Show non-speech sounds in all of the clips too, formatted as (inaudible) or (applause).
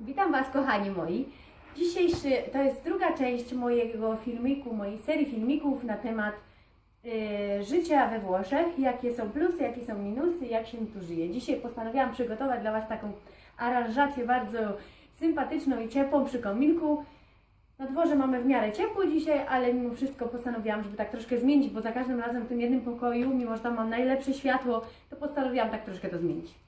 Witam Was, kochani moi. Dzisiejszy to jest druga część mojego filmiku, mojej serii filmików na temat y, życia we Włoszech. Jakie są plusy, jakie są minusy, jak się tu żyje. Dzisiaj postanowiłam przygotować dla Was taką aranżację bardzo sympatyczną i ciepłą przy kominku. Na dworze mamy w miarę ciepło dzisiaj, ale mimo wszystko postanowiłam, żeby tak troszkę zmienić, bo za każdym razem w tym jednym pokoju, mimo że tam mam najlepsze światło, to postanowiłam tak troszkę to zmienić.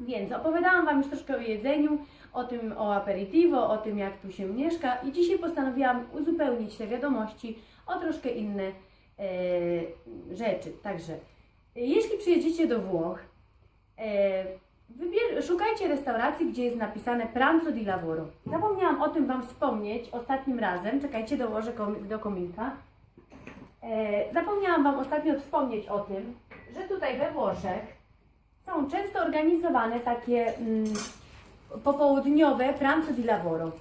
Więc opowiadałam Wam już troszkę o jedzeniu, o tym o aperitivo, o tym jak tu się mieszka i dzisiaj postanowiłam uzupełnić te wiadomości o troszkę inne e, rzeczy. Także jeśli przyjedziecie do Włoch, e, szukajcie restauracji, gdzie jest napisane Pranzo di Lavoro. Zapomniałam o tym Wam wspomnieć ostatnim razem, czekajcie, dołożę kom- do kominka. E, zapomniałam Wam ostatnio wspomnieć o tym, że tutaj we Włoszech są często organizowane takie mm, popołudniowe pranzo di lavoro.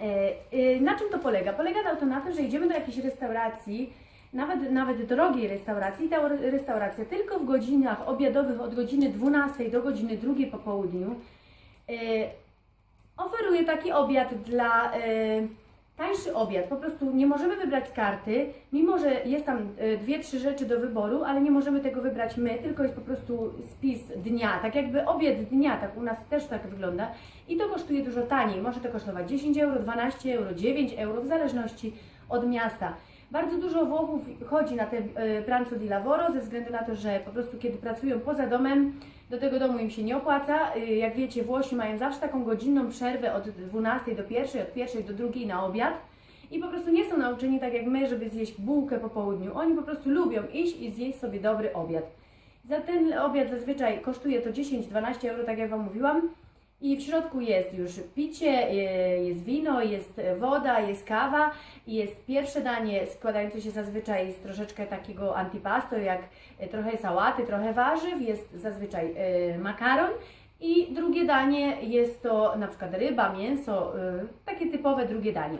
E, e, na czym to polega? Polega to na tym, że idziemy do jakiejś restauracji, nawet, nawet drogiej restauracji, ta re- restauracja tylko w godzinach obiadowych od godziny 12 do godziny 2 po południu e, oferuje taki obiad dla tańszy obiad. Po prostu nie możemy wybrać karty, mimo że jest tam e, dwie, trzy rzeczy do wyboru, ale nie możemy tego wybrać my, tylko jest po prostu spis dnia, tak jakby obiad dnia, tak u nas też tak wygląda. I to kosztuje dużo taniej. Może to kosztować 10 euro, 12 euro, 9 euro, w zależności od miasta. Bardzo dużo Włochów chodzi na te e, pranzo di lavoro ze względu na to, że po prostu kiedy pracują poza domem, do tego domu im się nie opłaca. Y, Jak wiecie, Włosi mają zawsze taką godzinną przerwę od 12 do 1, od 1 do 2 na obiad. I po prostu nie są nauczeni tak jak my, żeby zjeść bułkę po południu. Oni po prostu lubią iść i zjeść sobie dobry obiad. Za ten obiad zazwyczaj kosztuje to 10-12 euro, tak jak Wam mówiłam. I w środku jest już picie, y, jest wino, jest woda, jest kawa. I jest pierwsze danie składające się zazwyczaj z troszeczkę takiego antipasto, jak y, trochę sałaty, trochę warzyw, jest zazwyczaj y, makaron. I drugie danie jest to na przykład ryba, mięso, takie typowe drugie danie.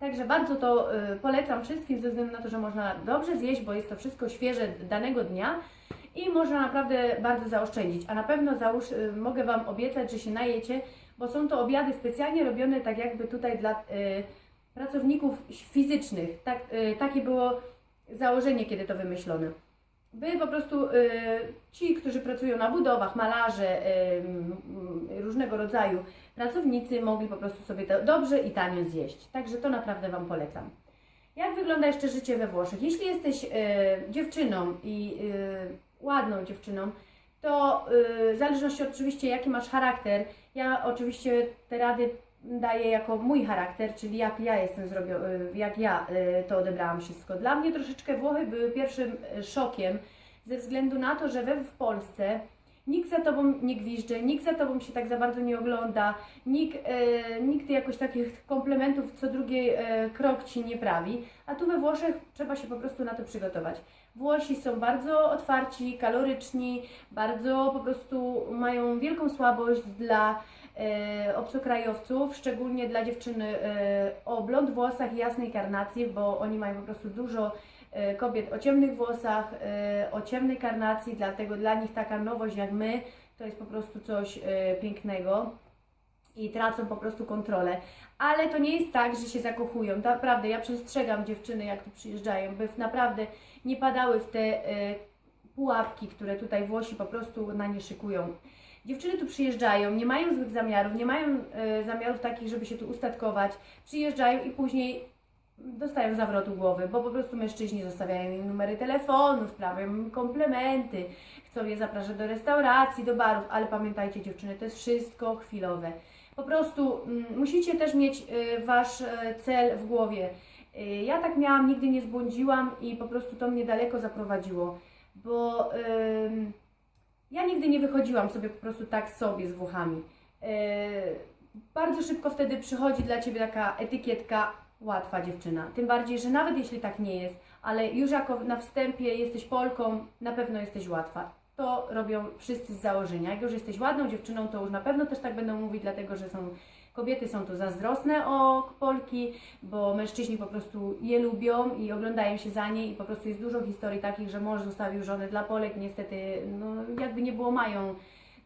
Także bardzo to polecam wszystkim ze względu na to, że można dobrze zjeść, bo jest to wszystko świeże danego dnia i można naprawdę bardzo zaoszczędzić. A na pewno załóż, y, mogę Wam obiecać, że się najecie, bo są to obiady specjalnie robione tak jakby tutaj dla y, pracowników fizycznych. Tak, y, takie było założenie, kiedy to wymyślono. By po prostu y, ci, którzy pracują na budowach, malarze, y, mm, różnego rodzaju pracownicy mogli po prostu sobie to dobrze i tanio zjeść. Także to naprawdę Wam polecam. Jak wygląda jeszcze życie we Włoszech? Jeśli jesteś y, dziewczyną i y, ładną dziewczyną, to y, w zależności oczywiście jaki masz charakter, ja oczywiście te rady daję jako mój charakter, czyli jak ja jestem zrobią, y, jak ja y, to odebrałam wszystko. Dla mnie troszeczkę Włochy były pierwszym szokiem ze względu na to, że we w Polsce nikt za tobą nie gwizdże, nikt za tobą się tak za bardzo nie ogląda, nikt, e, nikt jakoś takich komplementów co drugi e, krok ci nie prawi, a tu we Włoszech trzeba się po prostu na to przygotować. Włosi są bardzo otwarci, kaloryczni, bardzo po prostu mają wielką słabość dla e, obcokrajowców, szczególnie dla dziewczyny e, o blond włosach i jasnej karnacji, bo oni mają po prostu dużo e, kobiet o ciemnych włosach, e, o ciemnej karnacji, dlatego dla nich taka nowość jak my to jest po prostu coś e, pięknego i tracą po prostu kontrolę. Ale to nie jest tak, że się zakochują. Naprawdę, ja przestrzegam dziewczyny, jak tu przyjeżdżają, by naprawdę nie padały w te e, pułapki, które tutaj Włosi po prostu na nie szykują. Dziewczyny tu przyjeżdżają, nie mają złych zamiarów, nie mają e, zamiarów takich, żeby się tu ustatkować. Przyjeżdżają i później dostają zawrotu głowy, bo po prostu mężczyźni zostawiają im numery telefonów, wprawiają im komplementy, chcą je zapraszać do restauracji, do barów, ale pamiętajcie dziewczyny, to jest wszystko chwilowe. Po prostu mm, musicie też mieć y, Wasz y, cel w głowie. Y, ja tak miałam, nigdy nie zbłądziłam i po prostu to mnie daleko zaprowadziło, bo ja nigdy nie wychodziłam sobie po prostu tak sobie z Włochami. Yy, bardzo szybko wtedy przychodzi dla Ciebie taka etykietka łatwa dziewczyna. Tym bardziej, że nawet jeśli tak nie jest, ale już jako na wstępie jesteś Polką, na pewno jesteś łatwa. To robią wszyscy z założenia. Jak już jesteś ładną dziewczyną, to już na pewno też tak będą mówić, dlatego że są kobiety są tu zazdrosne o Polki, bo mężczyźni po prostu je lubią i oglądają się za nie i po prostu jest dużo historii takich, że mąż zostawił żonę dla Polek, niestety, no jakby nie było mają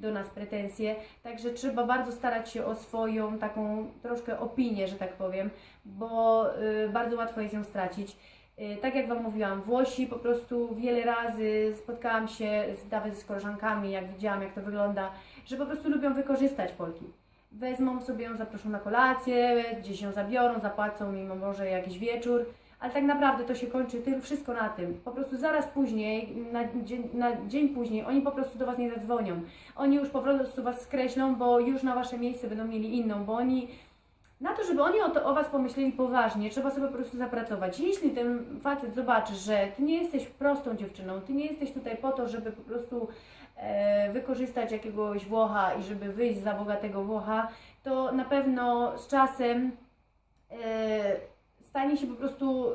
do nas pretensje, także trzeba bardzo starać się o swoją taką troszkę opinię, że tak powiem, bo y, bardzo łatwo jest ją stracić. Y, Tak jak Wam mówiłam, Włosi po prostu wiele razy spotkałam się z, nawet z koleżankami, jak widziałam, jak to wygląda, że po prostu lubią wykorzystać Polki. Wezmą sobie ją, zaproszą na kolację, gdzieś ją zabiorą, zapłacą mimo może jakiś wieczór, ale tak naprawdę to się kończy tym, wszystko na tym. Po prostu zaraz później, na dzień, na dzień później, oni po prostu do Was nie zadzwonią. Oni już po prostu Was skreślą, bo już na Wasze miejsce będą mieli inną, bo oni na to, żeby oni o, to, o Was pomyśleli poważnie, trzeba sobie po prostu zapracować. Jeśli ten facet zobaczy, że Ty nie jesteś prostą dziewczyną, Ty nie jesteś tutaj po to, żeby po prostu e, wykorzystać jakiegoś Włocha i żeby wyjść za bogatego Włocha, to na pewno z czasem e, stanie się po prostu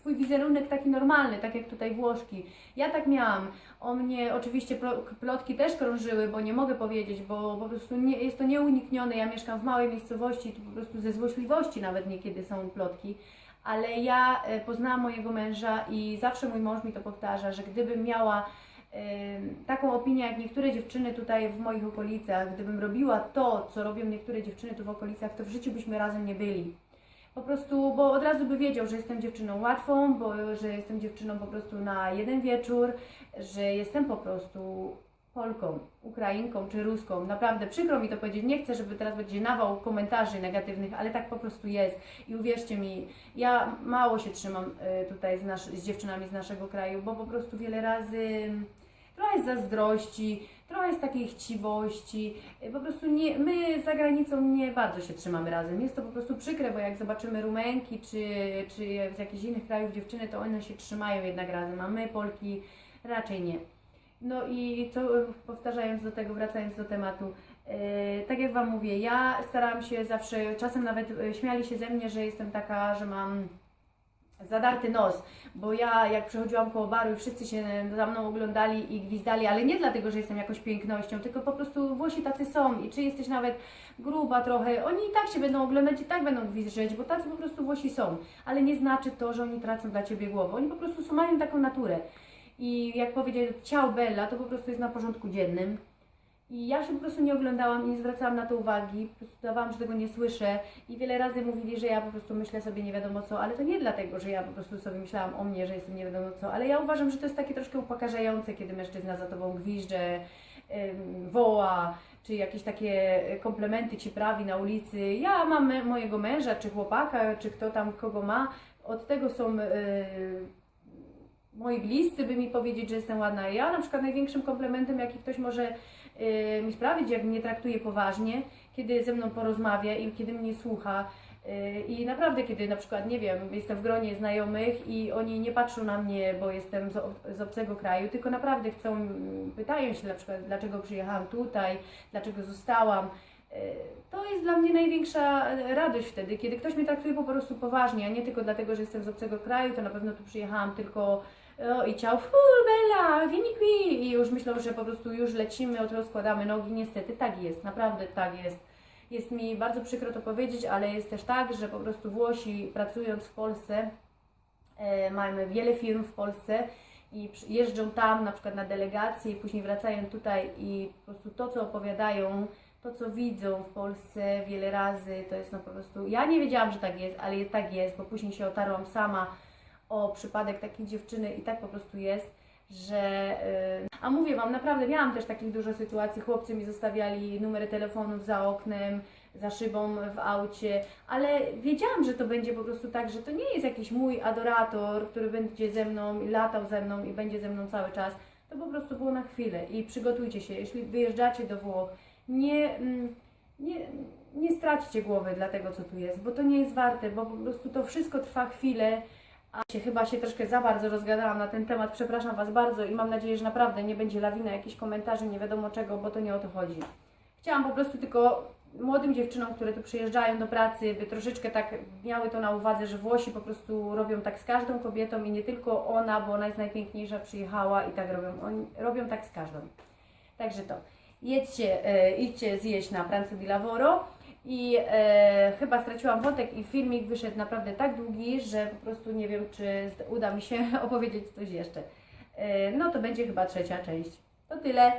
Twój wizerunek taki normalny, tak jak tutaj Włoszki. Ja tak miałam. O mnie oczywiście plo- plotki też krążyły, bo nie mogę powiedzieć, bo po prostu nie, jest to nieuniknione. Ja mieszkam w małej miejscowości, tu po prostu ze złośliwości nawet niekiedy są plotki. Ale ja e, poznałam mojego męża i zawsze mój mąż mi to powtarza, że gdybym miała em, taką opinię jak niektóre dziewczyny tutaj w moich okolicach, gdybym robiła to, co robią niektóre dziewczyny tu w okolicach, to w życiu byśmy razem nie byli. Po prostu, bo od razu by wiedział, że jestem dziewczyną łatwą, bo że jestem dziewczyną po prostu na jeden wieczór, że jestem po prostu Polką, Ukrainką czy Ruską. Naprawdę przykro mi to powiedzieć. Nie chcę, żeby teraz będzie nawał komentarzy negatywnych, ale tak po prostu jest. I uwierzcie mi, ja mało się trzymam y, tutaj z, nasz, z dziewczynami z naszego kraju, bo po prostu wiele razy trochę jest zazdrości, trochę jest takiej chciwości. Po prostu nie, my za granicą nie bardzo się trzymamy razem. Jest to po prostu przykre, bo jak zobaczymy Rumenki czy, czy z jakichś innych krajów dziewczyny, to one się trzymają jednak razem, a my Polki raczej nie. No i co, powtarzając do tego, wracając do tematu, e, tak jak Wam mówię, ja staram się zawsze, czasem nawet e, śmiali się ze mnie, że jestem taka, że mam zadarty nos, bo ja jak przechodziłam koło baru i wszyscy się za mną oglądali i gwizdali, ale nie dlatego, że jestem jakąś pięknością, tylko po prostu Włosi tacy są i czy jesteś nawet gruba trochę, oni i tak się będą oglądać i tak będą gwizdrzeć, bo tacy po prostu Włosi są, ale nie znaczy to, że oni tracą dla Ciebie głowę, oni po prostu mają taką naturę i jak powiedział ciao Bella, to po prostu jest na porządku dziennym. I ja się po prostu nie oglądałam i nie zwracałam na to uwagi, po dawałam, że tego nie słyszę i wiele razy mówili, że ja po prostu myślę sobie nie wiadomo co, ale to nie dlatego, że ja po prostu sobie myślałam o mnie, że jestem nie wiadomo co, ale ja uważam, że to jest takie troszkę upokarzające, kiedy mężczyzna za tobą gwizdże, woła, czy jakieś takie komplementy ci prawi na ulicy. Ja mam mojego męża, czy chłopaka, czy kto tam kogo ma, od tego są... Yy, moi bliscy by mi powiedzieć, że jestem ładna. Ja na przykład największym komplementem, jaki ktoś może mi sprawić, jak mnie traktuje poważnie, kiedy ze mną porozmawia i kiedy mnie słucha. y, I naprawdę, kiedy na przykład, nie wiem, jestem w gronie znajomych i oni nie patrzą na mnie, bo jestem z obcego kraju, tylko naprawdę chcą, mm, pytają się na przykład, dlaczego przyjechałam tutaj, dlaczego zostałam. Y, To jest dla mnie największa e, radość wtedy, kiedy ktoś mnie traktuje po prostu poważnie, a nie tylko dlatego, że jestem z obcego kraju, to na pewno tu przyjechałam tylko o, i Bella, vieni qui i już myślą, że po prostu już lecimy, od rozkładamy nogi. Niestety tak jest, naprawdę tak jest. Jest mi bardzo przykro to powiedzieć, ale jest też tak, że po prostu Włosi pracując w Polsce, e, mamy wiele firm w Polsce i jeżdżą tam na przykład na delegacje i później wracają tutaj i po prostu to, co opowiadają, to, co widzą w Polsce wiele razy, to jest no po prostu... Ja nie wiedziałam, że tak jest, ale tak jest, bo później się otarłam sama o przypadek takiej dziewczyny i tak po prostu jest, że... y, A mówię Wam, naprawdę miałam też takich dużo sytuacji, chłopcy mi zostawiali numery telefonów za oknem, za szybą w aucie, ale wiedziałam, że to będzie po prostu tak, że to nie jest jakiś mój adorator, który będzie ze mną i latał ze mną i będzie ze mną cały czas. To po prostu było na chwilę i przygotujcie się, jeśli wyjeżdżacie do Włoch, nie, mm, nie, nie straćcie głowy dla tego, co tu jest, bo to nie jest warte, bo po prostu to wszystko trwa chwilę, a się chyba się troszkę za bardzo rozgadałam na ten temat, przepraszam Was bardzo i mam nadzieję, że naprawdę nie będzie lawina jakichś komentarzy, nie wiadomo czego, bo to nie o to chodzi. Chciałam po prostu tylko młodym dziewczynom, które tu przyjeżdżają do pracy, by troszeczkę tak miały to na uwadze, że Włosi po prostu robią tak z każdą kobietą i nie tylko ona, bo ona jest najpiękniejsza, przyjechała i tak robią. Oni robią tak z każdą. Także to. Jedźcie, e, idźcie zjeść na Pranzo di Lavoro i e, chyba straciłam wątek i filmik wyszedł naprawdę tak długi, że po prostu nie wiem, czy uda mi się (laughs) opowiedzieć coś jeszcze. E, no to będzie chyba trzecia część. To tyle.